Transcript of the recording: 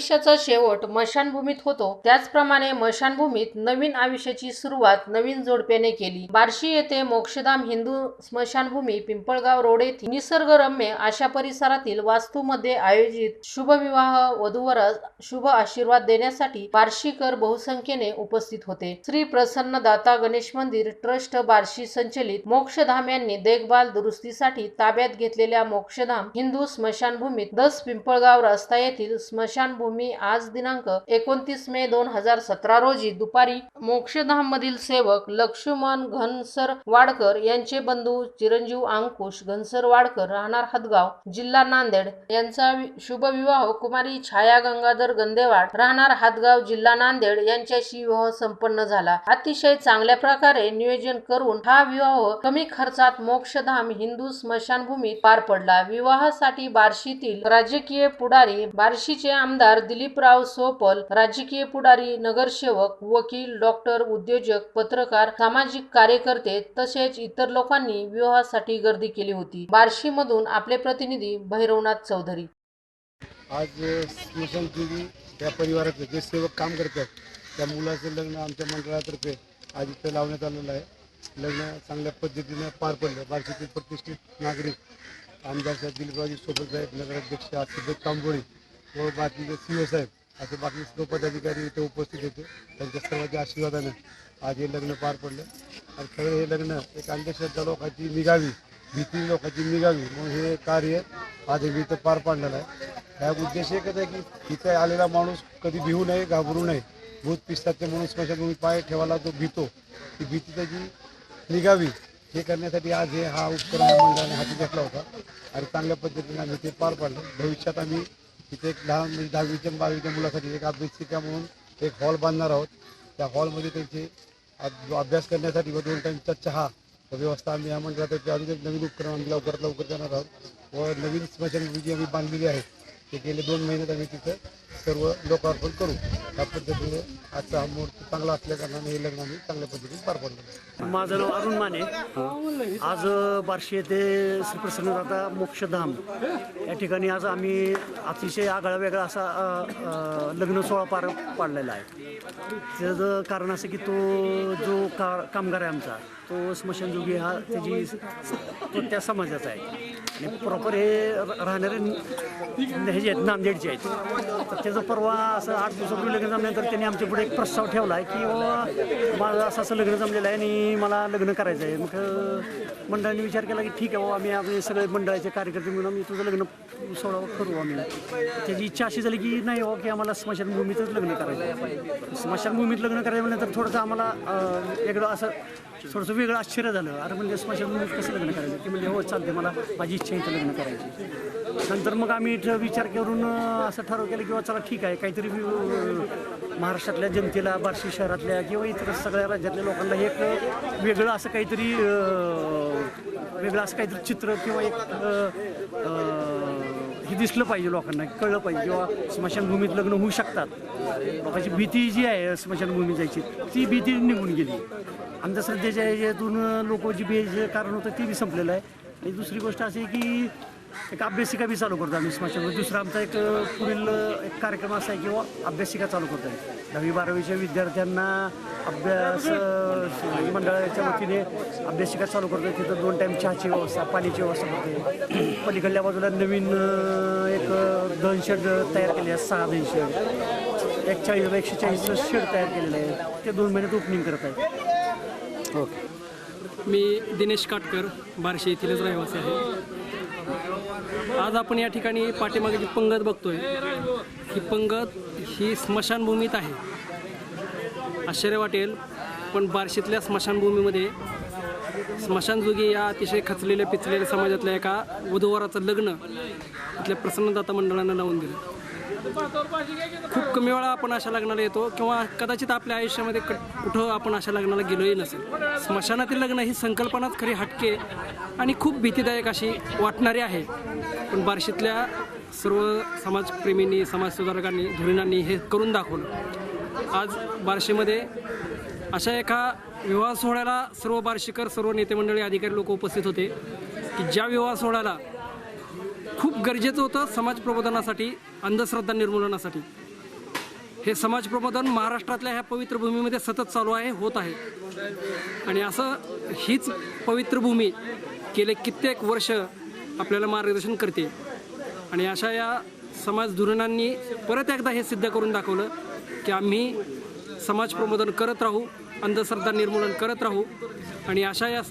आयुष्याचा शेवट मशानभूमीत होतो. त्याचप्रमाणे मशानभूमीत नवीन आयुष्याची सुरुवात नवीन जोडप्याने केली. बार्शी येथे मोक्षधाम हिंदू स्मशानभूमी पिंपळगाव रोड येथे निसर्गरम्य अशा परिसरातील वास्तूमध्ये आयोजित शुभविवाह वधूवर शुभ आशीर्वाद देण्यासाठी बार्शीकर बहुसंख्येने उपस्थित होते. श्री प्रसन्न दाता गणेश मंदिर ट्रस्ट बार्शी संचलित मोक्षधाम यांनी देखभाल दुरुस्तीसाठी ताब्यात घेतलेल्या मोक्षधाम हिंदू स्मशानभूमीत दस पिंपळगाव रस्ता येथील स्मशानभूमी आज दिनांक एकोणतीस मे दोन हजार सतरा रोजी दुपारी मोक्षधाम मधील सेवक लक्ष्मण घनसर वाडकर यांचे बंधू चिरंजीव अंकुश घनसर वाडकर राहणार हदगाव जिल्हा नांदेड. यांचा शुभविवाह कुमारी छाया गंगाधर गंदेवाड राहणार हातगाव जिल्हा नांदेड यांच्याशी विवाह संपन्न झाला. अतिशय चांगल्या प्रकारे नियोजन करून हा विवाह कमी खर्चात मोक्षधाम हिंदू स्मशानभूमीत पार पडला. विवाहासाठी बार्शीतील राजकीय पुढारी बार्शीचे आमदार दिलीपराव सोपल राजकीय पुढारी नगरसेवक वकील डॉक्टर उद्योजक पत्रकार सामाजिक कार्यकर्ते तसेच इतर लोकांनी विवाहासाठी गर्दी केली होती. बार्शीमधून आपले प्रतिनिधी भैरवनाथ चौधरी. आज स्मशानजीवी या परिवाराचे जे सेवक काम करतात त्या मुलाचं लग्न आमच्या मंडळातर्फे आज इथं लावण्यात आलेलं आहे. लग्न चांगल्या पद्धतीनं पार पडलं. बार्शीतील प्रतिष्ठित नागरिक आमदार साहेब दिलीपरावजी सोबत साहेब नगराध्यक्ष आसिफ तांबोळी व बाकीचे सी ओ साहेब असे बाकी सर्व पदाधिकारी इथे उपस्थित होते त्यांच्या सर्वांच्या आशीर्वादाने आज हे लग्न पार पडलं. आणि खरं हे लग्न एक अंधश्रद्धा लोकांची निघावी भीती लोकांची निघावी म्हणून हे कार्य आज मी इथं पार पाडलेलं आहे. ह्या उद्देश एकच आहे की इथे आलेला माणूस कधी भिवू नये घाबरू नये. भूत पिस्ताचे म्हणून स्मशानभूमी पाय ठेवायला जो भीतो ती भीती त्याची निघावी. हे करण्यासाठी आज हे हा उपक्रम मंडळाने हाती घेतला होता. आणि चांगल्या पद्धतीने आम्ही ते पार पाडलं. भविष्यात आम्ही तिथे एक लहान म्हणजे दहावीच्या बावीच्या मुलासाठी एक अभ्यासिका म्हणून एक हॉल बांधणार आहोत. त्या हॉलमध्ये त्यांचे अभ अभ्यास करण्यासाठी व दोन टाईमचा चहा व्यवस्था आम्ही या मंडळातर्फे अजून एक नवीन उपक्रम आम्ही लवकरात लवकर करणार आहोत. व नवीन स्मशानभूमी जी आम्ही बांधलेली आहे ते गेले दोन महिन्यात आम्ही तिथं सर्व लोकार्पण करू. त्या पद्धतीने आजचा हा मुहूर्त चांगला असल्या कारणाने हे लग्न आम्ही चांगल्या पद्धतीने पार पाडलं. माझं नाव अरुण माने. आज बार्शी येथे श्रीप्रसन्नदाता मोक्षधाम या ठिकाणी आज आम्ही अतिशय आगळा वेगळा असा लग्न सोहळा पार पाडलेला आहे. त्याचं कारण असं की तो जो का कामगार आहे आमचा तो स्मशानयोगी हा त्याची तो त्या समाजाचा आहे. आणि प्रॉपर हे राहणारे हे जे आहेत नांदेडचे आहेत तर त्याचं परवा असं आठ दिवसापूर्वी लग्न जमल्यानंतर त्यांनी आमच्या पुढे एक प्रस्ताव ठेवला आहे की बाबा माझं असं असं लग्न जमलेलं आहे आणि मला लग्न करायचं आहे. मग मंडळाने विचार केला की ठीक आहे बाबा आम्ही आम्ही सगळे मंडळाचे कार्यकर्ते म्हणून आम्ही तुझं लग्न सोडावं करू आम्ही. त्याची इच्छा अशी झाली की नाही बाबा की आम्हाला स्मशानभूमीतच लग्न करायचं आहे. स्मशानभूमीत लग्न करायचं म्हणल्यानंतर थोडंसं आम्हाला वेगळं असं थोडंसं वेगळं आश्चर्य झालं. अरे म्हणजे स्मशानभूमीत कसं लग्न करायचं? ते म्हणजे हो चालते मला माझी इच्छा आहे इथं लग्न करायची. नंतर मग आम्ही इथं विचार करून असं ठरव केलं की बा चला ठीक आहे. काहीतरी महाराष्ट्रातल्या जनतेला बार्शी शहरातल्या किंवा इतर सगळ्या राज्यातल्या लोकांना एक वेगळं असं काहीतरी वेगळं असं काहीतरी चित्र किंवा एक हे दिसलं पाहिजे लोकांना कळलं पाहिजे किंवा स्मशानभूमीत लग्न होऊ शकतात. लोकांची भीती जी आहे स्मशानभूमी जायची ती भीती निघून गेली. अंधश्रद्धेच्या याच्यातून लोक जी बे जे कारण होतं ते बी संपलेलं आहे. आणि दुसरी गोष्ट अशी आहे की एक अभ्यासिका बी चालू करतो आम्ही स्मशानभूमी दुसरा आमचा एक पुढील एक कार्यक्रम असा आहे किंवा अभ्यासिका चालू करतो आहे दहावी बारावीच्या विद्यार्थ्यांना अभ्यास मंडळाच्या वतीने अभ्यासिका चालू करतो. तिथं दोन टाईम चहाची व्यवस्था पाण्याची व्यवस्था करते. पलीकडल्या बाजूला नवीन एक दहनशेड तयार केले आहे सहा दहनशेड एक चाळीस एकशे चाळीसचं शेड तयार केलेलं आहे. ते दोन महिन्यात ओपनिंग करत आहे. ओके. मी दिनेश काटकर बारशे येथीलच रहिवासी आहे. आज आपण या ठिकाणी पाठीमागे जी पंगत बघतोय ही पंगत ही स्मशानभूमीत आहे. आश्चर्य वाटेल पण बार्शीतल्या स्मशानभूमीमध्ये स्मशानजोगी या अतिशय खचलेल्या पिचलेल्या समाजातल्या एका वधूवराचं लग्न इथल्या प्रसन्नदाता मंडळानं लावून दिलं. खूप कमी वेळा आपण अशा लग्नाला येतो किंवा कदाचित आपल्या आयुष्यामध्ये क कुठं आपण अशा लग्नाला गेलोही नसेल. स्मशानातील लग्न ही संकल्पनाच खरी हटके आणि खूप भीतीदायक अशी वाटणारी आहे. पण बार्शीतल्या सर्व समाजप्रेमींनी समाजसुधारकांनी धुरीणांनी हे करून दाखवलं. आज बार्शीमध्ये अशा एका विवाह सोहळ्याला सर्व बार्शीकर सर्व नेते मंडळी अधिकारी लोक उपस्थित होते की ज्या विवाह सोहळ्याला खूप गरजेचं होतं समाज प्रबोधनासाठी अंधश्रद्धा निर्मूलनासाठी. हे समाज प्रबोधन महाराष्ट्रातल्या ह्या पवित्र भूमीमध्ये सतत चालू आहे होत आहे. आणि असं हीच पवित्र भूमी गेले कित्येक वर्ष आपल्याला मार्गदर्शन करते. आणि अशा या समाज धोरणांनी परत एकदा हे सिद्ध करून दाखवलं की आम्ही समाज प्रबोधन करत राहू अंधश्रद्धा निर्मूलन करत राहू. आणि अशा या